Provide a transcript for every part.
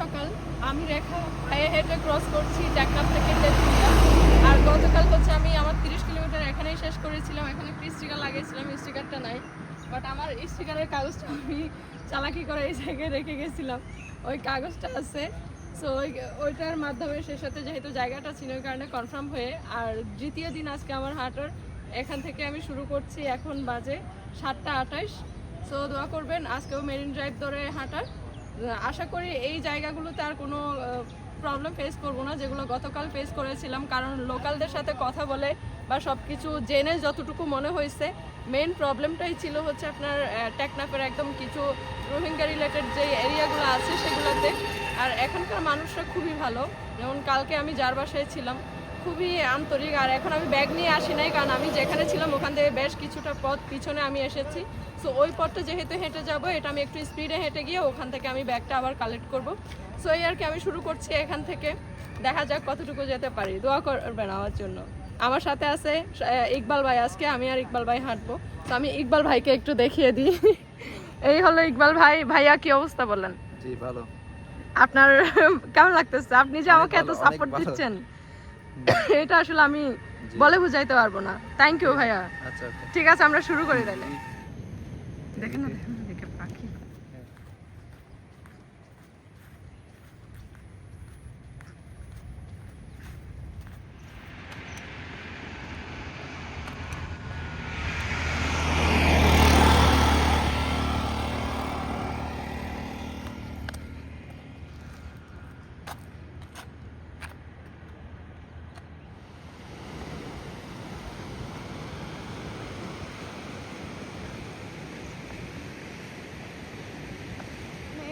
সকাল আমি রেখা হেঁটে হেঁটে ক্রস করছি জ্যাকনাপ থেকে আর গতকাল হচ্ছে আমি আমার তিরিশ কিলোমিটার এখানেই শেষ করেছিলাম, এখানে একটি স্টিকার লাগিয়েছিলাম স্টিকারটা নাই। বাট আমার স্টিকারের কাগজটা আমি চালাকি করে এই জায়গায় রেখে গেছিলাম। ওই কাগজটা আছে। সো ওই, ওইটার মাধ্যমে সে সাথে যেহেতু জায়গাটা ছিল, ওই কারণে কনফার্ম হয়ে আর দ্বিতীয় দিন আজকে আমার হাঁটার এখান থেকে আমি শুরু করছি এখন বাজে সাতটা আঠাশ। সো দোয়া করবেন, আজকেও মেরিন ড্রাইভ ধরে হাঁটার। আশা করি এই জায়গাগুলোতে আর কোনো প্রবলেম ফেস করব না, যেগুলো গতকাল ফেস করেছিলাম, কারণ লোকালদের সাথে কথা বলে বা সব কিছু জেনে যতটুকু মনে হয়েছে মেন প্রবলেমটাই ছিল হচ্ছে আপনার টেকনাফের একদম কিছু রোহিঙ্গা রিলেটেড যে এরিয়াগুলো আছে সেগুলোতে। আর এখানকার মানুষরা খুবই ভালো, যেমন কালকে আমি যার বাসায় ছিলাম খুবই আন্তরিক আর এখন আমি ব্যাগ নিয়ে আসি নাই কারণ আমি যেখানে ছিলাম ওখান থেকে বেশ কিছুটা পথ পিছনে আমি এসেছি। সো ওই পথটা যেহেতু হেঁটে যাব এটা আমি একটু স্পিডে হেঁটে গিয়ে ওখান থেকে আমি ব্যাগটা আবার কালেক্ট করব। সো এই আর কি আমি শুরু করছি এখান থেকে। দেখা যাক কতটুকু যেতে পারি। দোয়া করবেন আমার জন্য। আমার সাথে আছে ইকবাল ভাই। আজকে আমি আর ইকবাল ভাই হাঁটবো। তো আমি ইকবাল ভাইকে একটু দেখিয়ে দিই। এই হলো ইকবাল ভাই। ভাইয়া কি অবস্থা বললেন জি ভালো। আপনার কেমন লাগতেছে? আপনি যে আমাকে এত সাপোর্ট দিচ্ছেন। এটা আসলে আমি বলে বুঝাইতে পারব না। থ্যাংক ইউ ভাইয়া। আচ্ছা ঠিক আছে আমরা শুরু করি তাহলে। দেখেন না দেখেন না, দেখে পাখি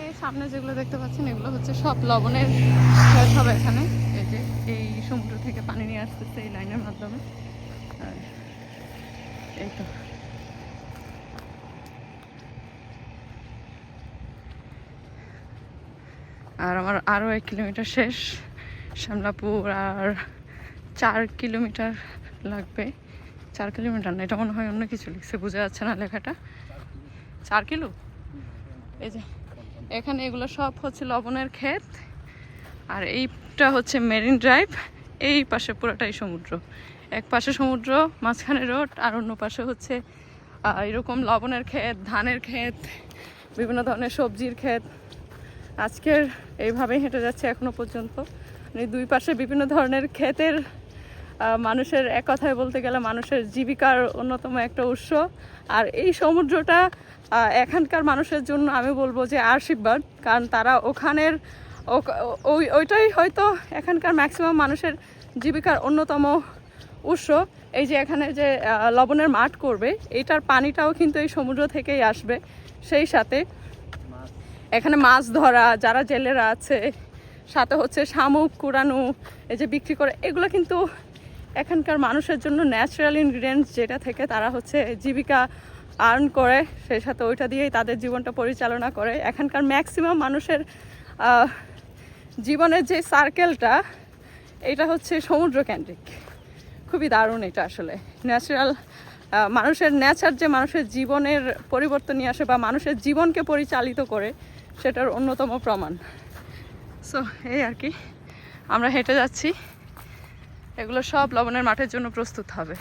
এই সামনে যেগুলো দেখতে পাচ্ছেন, এগুলো হচ্ছে সব লবণের হবে এখানে। এই যে, এই সমুদ্র থেকে পানি নিয়ে আসতেছে এই লাইনের মাধ্যমে। আর এই তো। আর আমার আরও এক কিলোমিটার শেষ। শ্যামলাপুর আর চার কিলোমিটার লাগবে। চার কিলোমিটার না, এটা মনে হয় অন্য কিছু লিখছে, বোঝা যাচ্ছে না লেখাটা। চার কিলো? এই যে এখানে এগুলো সব হচ্ছে লবণের ক্ষেত। আর এইটা হচ্ছে মেরিন ড্রাইভ। এই পাশে পুরোটাই সমুদ্র। এক পাশে সমুদ্র, মাঝখানে রোড, আর অন্য পাশে হচ্ছে এরকম লবণের ক্ষেত, ধানের ক্ষেত, বিভিন্ন ধরনের সবজির ক্ষেত। আজকের এইভাবেই হেঁটে যাচ্ছে এখনও পর্যন্ত। মানে দুই পাশে বিভিন্ন ধরনের ক্ষেতের মানুষের এক কথায় বলতে গেলে মানুষের জীবিকার অন্যতম একটা উৎস। আর এই সমুদ্রটা এখানকার মানুষের জন্য আমি বলব যে আশীর্বাদ কারণ তারা ওখানের ওই, ওইটাই হয়তো এখানকার ম্যাক্সিমাম মানুষের জীবিকার অন্যতম উৎস। এই যে এখানে যে লবণের মাঠ করবে, এটার পানিটাও কিন্তু এই সমুদ্র থেকেই আসবে সেই সাথে। এখানে মাছ ধরা, যারা জেলেরা আছে, সাথে হচ্ছে শামুক, কুড়ানো, এই যে বিক্রি করে, এগুলো কিন্তু এখানকার মানুষের জন্য ন্যাচারাল ইনগ্রিডিয়েন্টস যেটা থেকে তারা হচ্ছে জীবিকা আর্ন করে, সেই সাথে ওইটা দিয়েই তাদের জীবনটা পরিচালনা করে। এখানকার ম্যাক্সিমাম মানুষের জীবনের যে সার্কেলটা এটা হচ্ছে সমুদ্র কেন্দ্রিক খুবই দারুণ এটা আসলে। ন্যাচারাল মানুষের নেচার যে মানুষের জীবনের পরিবর্তন নিয়ে আসে বা মানুষের জীবনকে পরিচালিত করে, সেটার অন্যতম প্রমাণ। সো এই আর কি। আমরা হেঁটে যাচ্ছি। এগুলো সব লবণের মাঠের জন্য প্রস্তুত হবে।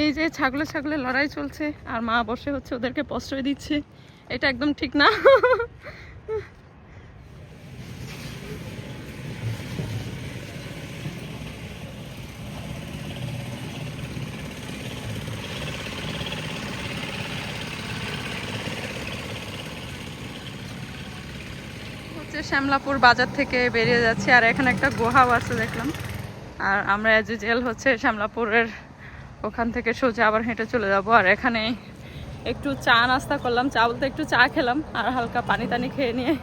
এই যে ছাগলে ছাগলে লড়াই চলছে, আর মা বসে হচ্ছে ওদেরকে প্রশ্রয় দিচ্ছে। এটা একদম ঠিক না। হচ্ছে শ্যামলাপুর বাজার থেকে বেরিয়ে যাচ্ছি, আর এখানে একটা গুহাও আছে দেখলাম। আর আমরা অ্যাজ জেল হচ্ছে শ্যামলাপুরের ওখান থেকে সোজা আবার হেঁটে চলে যাব। আর এখানে একটু চা নাস্তা করলাম। চা বলতে একটু চা খেলাম আর হালকা পানি টানি খেয়ে নিয়ে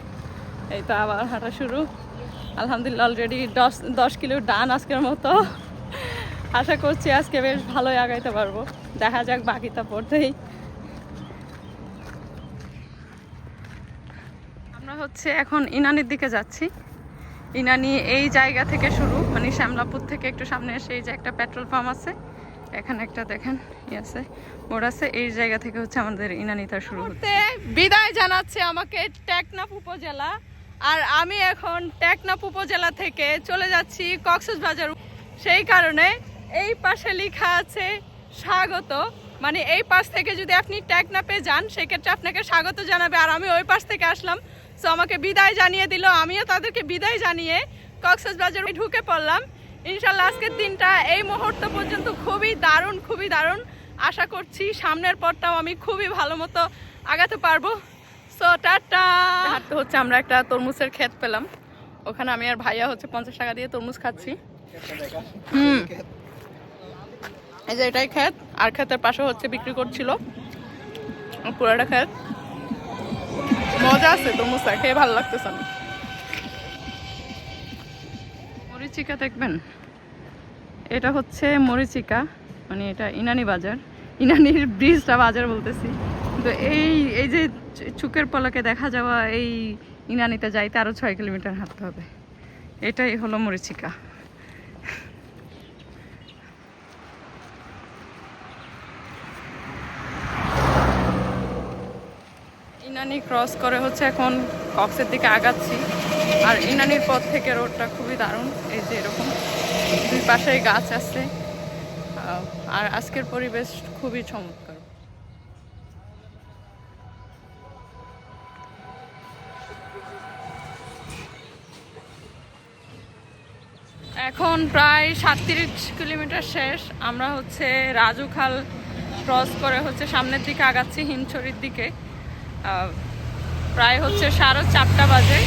এই তো আবার হাঁটা শুরু। আলহামদুলিল্লাহ অলরেডি দশ দশ কিলো ডান আজকের মতো। আশা করছি আজকে বেশ ভালোই আগাইতে পারব। দেখা যাক বাকিটা পড়তেই। আমরা হচ্ছে এখন ইনানির দিকে যাচ্ছি। ইনানি এই জায়গা থেকে শুরু মানে শ্যামলাপুর থেকে একটু সামনে এসে এই যে একটা পেট্রোল পাম্প আছে, এখানে একটা দেখেন, ই আছে, মোড় আছে, এই জায়গা থেকে হচ্ছে আমাদের ইনানিতা শুরু হচ্ছে। বিদায় জানাচ্ছে আমাকে টেকনাফ উপজেলা, আর আমি এখন টেকনাফ উপজেলা থেকে চলে যাচ্ছি কক্সবাজার। সেই কারণে এই পাশে লেখা আছে স্বাগত মানে এই পাশ থেকে যদি আপনি টেকনাপে যান, সেক্ষেত্রে আপনাকে স্বাগত জানাবে, আর আমি ওই পাশ থেকে আসলাম সো আমাকে বিদায় জানিয়ে দিল। আমিও তাদেরকে বিদায় জানিয়ে কক্সবাজারে ঢুকে পড়লাম। ইনশাল্লাহ আজকের দিনটা এই মুহূর্ত পর্যন্ত খুবই দারুণ খুবই দারুণ। আশা করছি সামনের পরটাও আমি খুবই ভালো মতো আগাতে পারব। So tata! হাঁটতে হচ্ছে, আমরা একটা তরমুজের ক্ষেত পেলাম। ওখানে আমি আর ভাইয়া হচ্ছে পঞ্চাশ টাকা দিয়ে তরমুজ খাচ্ছি। হুম। এই যে এটাই ক্ষেত, আর ক্ষেতের পাশে হচ্ছে বিক্রি করছিল। পুরোটা ক্ষেত। আছে তরমুজটা খেয়ে ভালো লাগতেছে আমি মরিচিকা দেখবেন? এটা হচ্ছে মরিচিকা মানে এটা ইনানি বাজার। ইনানির ব্রিজটা বাজার বলতেছি। তো এই এই যে চুকের পলকে দেখা যাওয়া এই ইনানিতে যাইতে আরও ছয় কিলোমিটার হাঁটতে হবে। এটাই হলো মরিচিকা। ইনানি ক্রস করে হচ্ছে এখন কক্সের দিকে আগাচ্ছি। আর ইনানির পথ থেকে রোডটা খুবই দারুণ, এই যে এরকম দুই পাশে গাছ আছে। আর আজকের পরিবেশ খুবই চমৎকার। এখন প্রায় সাতত্রিশ কিলোমিটার শেষ। আমরা হচ্ছে রাজু খাল ক্রস করে হচ্ছে সামনের দিকে আগাচ্ছি হিমছড়ির দিকে। প্রায় হচ্ছে সাড়ে চারটা বাজে।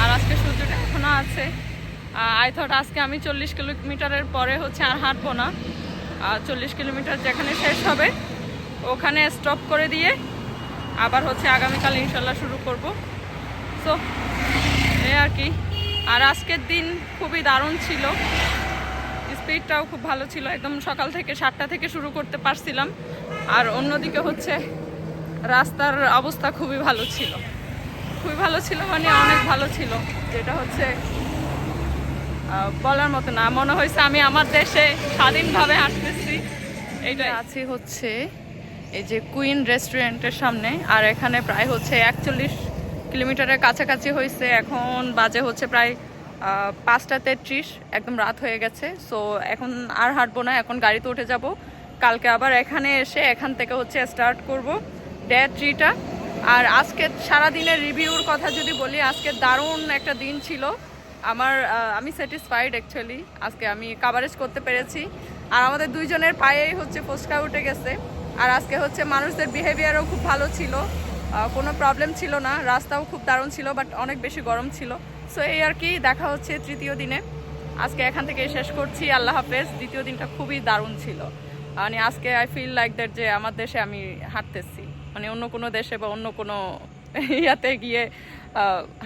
আর আজকে সূর্যটা এখনও আছে। আই থট আজকে আমি চল্লিশ কিলোমিটারের পরে হচ্ছে আর হাঁটবো না। চল্লিশ কিলোমিটার যেখানে শেষ হবে, ওখানে স্টপ করে দিয়ে আবার হচ্ছে আগামীকাল ইনশাল্লাহ শুরু করব। সো এই আর কি। আর আজকের দিন খুবই দারুণ ছিল। স্পিডটাও খুব ভালো ছিল। একদম সকাল থেকে সাতটা থেকে শুরু করতে পারছিলাম। আর অন্যদিকে হচ্ছে রাস্তার অবস্থা খুবই ভালো ছিল। খুবই ভালো ছিল মানে অনেক ভালো ছিল। যেটা হচ্ছে বলার মতো না। মনে হয়েছে আমি আমার দেশে স্বাধীনভাবে হাঁটতেছি এইটা আছি হচ্ছে এই যে কুইন রেস্টুরেন্টের সামনে, আর এখানে প্রায় হচ্ছে একচল্লিশ কিলোমিটারের কাছাকাছি হয়েছে। এখন বাজে হচ্ছে প্রায় পাঁচটা তেত্রিশ, একদম রাত হয়ে গেছে। সো এখন আর হাঁটবো না, এখন গাড়িতে উঠে যাব। কালকে আবার এখানে এসে এখান থেকে হচ্ছে স্টার্ট করব। ডে থ্রিটা। আর আজকে সারাদিনের রিভিউর কথা যদি বলি, আজকে দারুণ একটা দিন ছিল। আমার আমি স্যাটিসফাইড অ্যাকচুয়ালি আজকে আমি কাভারেজ করতে পেরেছি। আর আমাদের দুইজনের পায়েই হচ্ছে ফোসকা উঠে গেছে। আর আজকে হচ্ছে মানুষদের বিহেভিয়ারও খুব ভালো ছিল। কোনো প্রবলেম ছিল না। রাস্তাও খুব দারুণ ছিল বাট অনেক বেশি গরম ছিল। সো এই আর কি, দেখা হচ্ছে তৃতীয় দিনে। আজকে এখান থেকে শেষ করছি। আল্লাহ হাফেজ। দ্বিতীয় দিনটা খুবই দারুণ ছিল। মানে আজকে আই ফিল লাইক দ্যাট যে, আমার দেশে আমি হাঁটতেছি। মানে অন্য কোনো দেশে বা অন্য কোনো ইয়াতে গিয়ে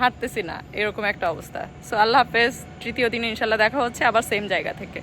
হাঁটতেছি না, এরকম একটা অবস্থা। সো আল্লাহ হাফেজ, তৃতীয় দিনে ইনশাল্লাহ দেখা হচ্ছে, আবার সেম জায়গা থেকে।